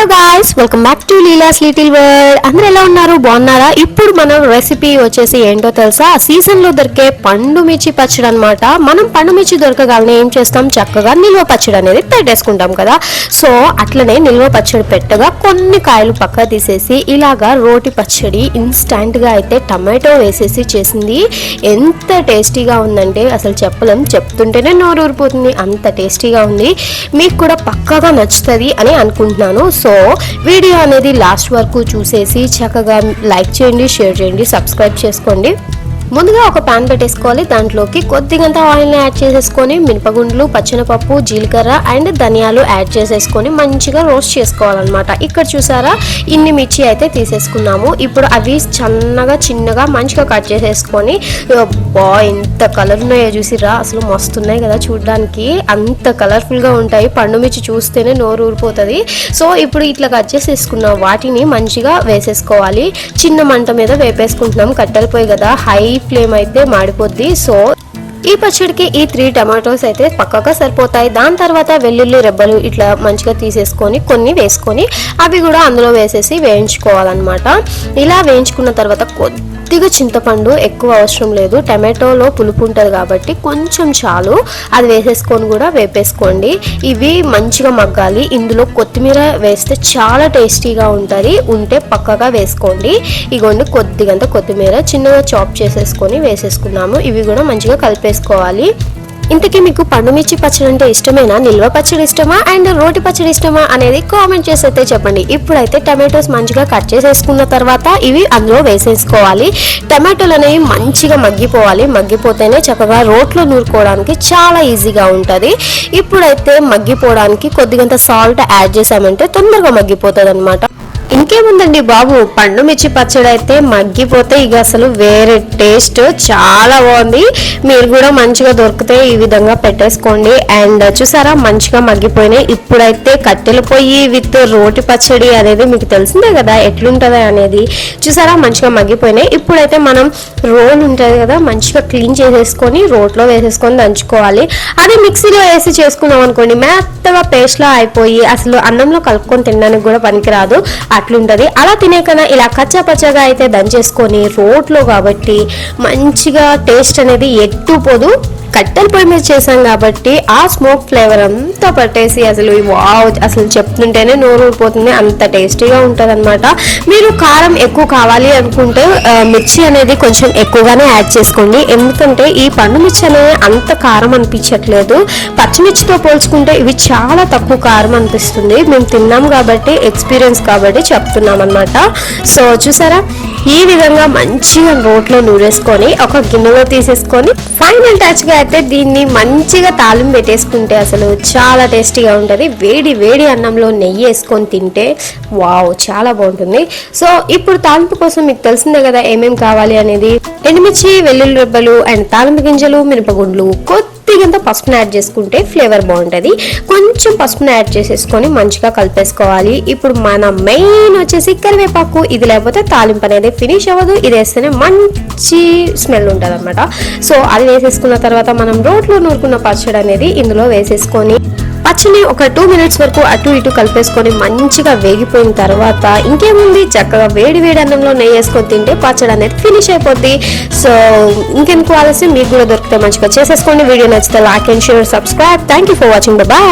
Hello guys welcome back to Leela's little world అందరు ఎలా ఉన్నారు? బాగున్నారా? ఇప్పుడు మనం రెసిపీ వచ్చేసి ఏంటో తెలుసా? సీజన్లో దొరికే పండు మిర్చి పచ్చడి అనమాట మనం పండు మిర్చి దొరకగానే ఏం చేస్తాం? చక్కగా నిల్వ పచ్చడి అనేది పెట్టేసుకుంటాం కదా. సో అట్లనే నిల్వ పచ్చడి పెట్టగా కొన్ని కాయలు పక్క తీసేసి ఇలాగా రోటి పచ్చడి ఇన్స్టంట్గా అయితే టమాటో వేసేసి చేసింది. ఎంత టేస్టీగా ఉందంటే అసలు చెప్పలేం. చెప్తుంటేనే నోరు ఊరిపోతుంది అంత టేస్టీగా ఉంది. మీకు కూడా పక్కగా నచ్చుతుంది అని అనుకుంటున్నాను. సో వీడియో అనేది లాస్ట్ వరకు చూసేసి చక్కగా లైక్ చేయండి షేర్ చేయండి సబ్స్క్రైబ్ చేసుకోండి. ముందుగా ఒక పాన్ పెట్టేసుకోవాలి. దాంట్లోకి కొద్దిగంత ఆయిల్ని యాడ్ చేసేసుకొని మినపగుండ్లు పచ్చనపప్పు జీలకర్ర అండ్ ధనియాలు యాడ్ చేసేసుకొని మంచిగా రోస్ట్ చేసుకోవాలన్నమాట. ఇక్కడ చూసారా? ఇన్ని మిర్చి అయితే తీసేసుకున్నాము. ఇప్పుడు అవి చిన్నగా చిన్నగా మంచిగా కట్ చేసేసుకొని బా ఎంత కలర్ ఉన్నాయో చూసిరా అసలు మస్తున్నాయి కదా చూడడానికి. అంత కలర్ఫుల్గా ఉంటాయి. పండు మిర్చి చూస్తేనే నోరు ఊరిపోతుంది. సో ఇప్పుడు ఇట్లా కట్ చేసేసుకున్న వాటిని మంచిగా వేసేసుకోవాలి. చిన్న మంట మీద వేపేసుకుంటున్నాం. కట్టెలు పోయి కదా. హై ఫ్లేమ్ అయితే మాడిపోద్ది. సో ఈ పచ్చడికి ఈ త్రీ టమాటోస్ అయితే పక్కగా సరిపోతాయి. దాని తర్వాత వెల్లుల్లి రెబ్బలు ఇట్లా మంచిగా తీసేసుకొని కొన్ని వేసుకొని అవి కూడా అందులో వేసేసి వేయించుకోవాలన్నమాట. ఇలా వేయించుకున్న తర్వాత కొద్దిగా చింతపండు ఎక్కువ అవసరం లేదు. టమాటోలో పులుపు ఉంటుంది కాబట్టి కొంచెం చాలు. అది వేసేసుకొని కూడా వేపేసుకోండి. ఇవి మంచిగా మగ్గాలి. ఇందులో కొత్తిమీర వేస్తే చాలా టేస్టీగా ఉంటుంది. ఉంటే పక్కగా వేసుకోండి. ఇగోండి కొద్దిగంత కొత్తిమీర చిన్నగా చాప్ చేసేసుకొని వేసేసుకున్నాము. ఇవి కూడా మంచిగా కలిపేసుకోవాలి. ఇంతకీ మీకు పండు మిర్చి పచ్చడి అంటే ఇష్టమేనా? నిల్వ పచ్చడి ఇష్టమా? అండ్ రోటి పచ్చడి ఇష్టమా? అనేది కామెంట్ చేసి అయితే చెప్పండి. ఇప్పుడైతే టమాటోస్ మంచిగా కట్ చేసేసుకున్న తర్వాత ఇవి అందులో వేసేసుకోవాలి. టమాటోలు అనేవి మంచిగా మగ్గిపోవాలి. మగ్గిపోతేనే చక్కగా రోట్లో నూరుకోవడానికి చాలా ఈజీగా ఉంటుంది. ఇప్పుడైతే మగ్గిపోవడానికి కొద్దిగంత సాల్ట్ యాడ్ చేసామంటే తొందరగా మగ్గిపోతుంది అనమాట ఇంకేముందండి బాబు? పండు మిర్చి పచ్చడి అయితే మగ్గిపోతే ఇక అసలు వేరే టేస్ట్ చాలా బాగుంది. మీరు కూడా మంచిగా దొరికితే ఈ విధంగా పెట్టేసుకోండి. అండ్ చూసారా మంచిగా మగ్గిపోయినాయి. ఇప్పుడైతే కట్టెలు పొయ్యి విత్ రోటి పచ్చడి అనేది మీకు తెలిసిందే కదా ఎట్లుంటుంది అనేది. చూసారా మంచిగా మగ్గిపోయినాయి. ఇప్పుడైతే మనం రోల్ ఉంటుంది కదా మంచిగా క్లీన్ చేసేసుకొని రోట్లో వేసేసుకొని దంచుకోవాలి. అదే మిక్సీలో వేసి చేసుకున్నాం అనుకోండి మెత్తగా పేస్ట్లో అయిపోయి అసలు అన్నంలో కలుపుకొని తినడానికి కూడా పనికిరాదు. అట్లా అట్లుంటది. అలా తినే కన్నా ఇలా కచ్చా పచ్చగా అయితే దంచేసుకొని రోట్లో కాబట్టి మంచిగా టేస్ట్ అనేది ఎట్టు పోదు. కట్టెల పొయ్యి మీద చేసాం కాబట్టి ఆ స్మోక్ ఫ్లేవర్ అంతా పట్టేసి అసలు వావ్ అసలు చెప్తుంటేనే నోరు ఊరిపోతుంది. అంత టేస్టీగా ఉంటుంది అనమాట మీరు కారం ఎక్కువ కావాలి అనుకుంటే మిర్చి అనేది కొంచెం ఎక్కువగానే యాడ్ చేసుకోండి. ఎందుకంటే ఈ పండు మిర్చి అనేది అంత కారం అనిపించట్లేదు. పచ్చిమిర్చితో పోల్చుకుంటే ఇవి చాలా తక్కువ కారం అనిపిస్తుంది. మేము తిన్నాం కాబట్టి ఎక్స్పీరియన్స్ కాబట్టి చెప్తున్నాం అనమాట సో చూసారా? ఈ విధంగా మంచిగా రోట్లో నూరేసుకొని ఒక గిన్నెలో తీసేసుకొని ఫైనల్ టచ్గా అయితే దీన్ని మంచిగా తాలింపు పెట్టేసుకుంటే అసలు చాలా టేస్టీగా ఉంటుంది. వేడి వేడి అన్నంలో నెయ్యి వేసుకొని తింటే వావ్ చాలా బాగుంటుంది. సో ఇప్పుడు తాలింపు కోసం మీకు తెలిసిందే కదా ఏమేం కావాలి అనేది? ఎండుమిర్చి వెల్లుల్లి రెబ్బలు అండ్ తాలింపు గింజలు మినపగుండ్లు కొద్దిగంత పసుపుని యాడ్ చేసుకుంటే ఫ్లేవర్ బాగుంటుంది. కొంచెం పసుపుని యాడ్ చేసేసుకొని మంచిగా కలిపేసుకోవాలి. ఇప్పుడు మన మెయిన్ వచ్చేసి కరివేపాకు ఇది లేకపోతే తాలింపు అనేది ఫినిష్ అవ్వదు. ఇది వేస్తేనే మంచి స్మెల్ ఉంటుంది అనమాట సో అది వేసేసుకున్న తర్వాత మనం రోట్లో నూరుకున్న పచ్చడి అనేది ఇందులో వేసేసుకొని పచ్చని ఒక టూ మినిట్స్ వరకు అటు ఇటు కలిపేసుకొని మంచిగా వేగిపోయిన తర్వాత ఇంకేముంది? చక్కగా వేడి వేడి అన్నంలో నెయ్యి వేసుకొని తింటే పచ్చడి అనేది ఫినిష్ అయిపోద్ది. సో ఇంకెందుకు ఆలస్యం? మీకు కూడా దొరికితే మంచిగా చేసేసుకోండి. వీడియో నచ్చితే like and share subscribe thank you for watching bye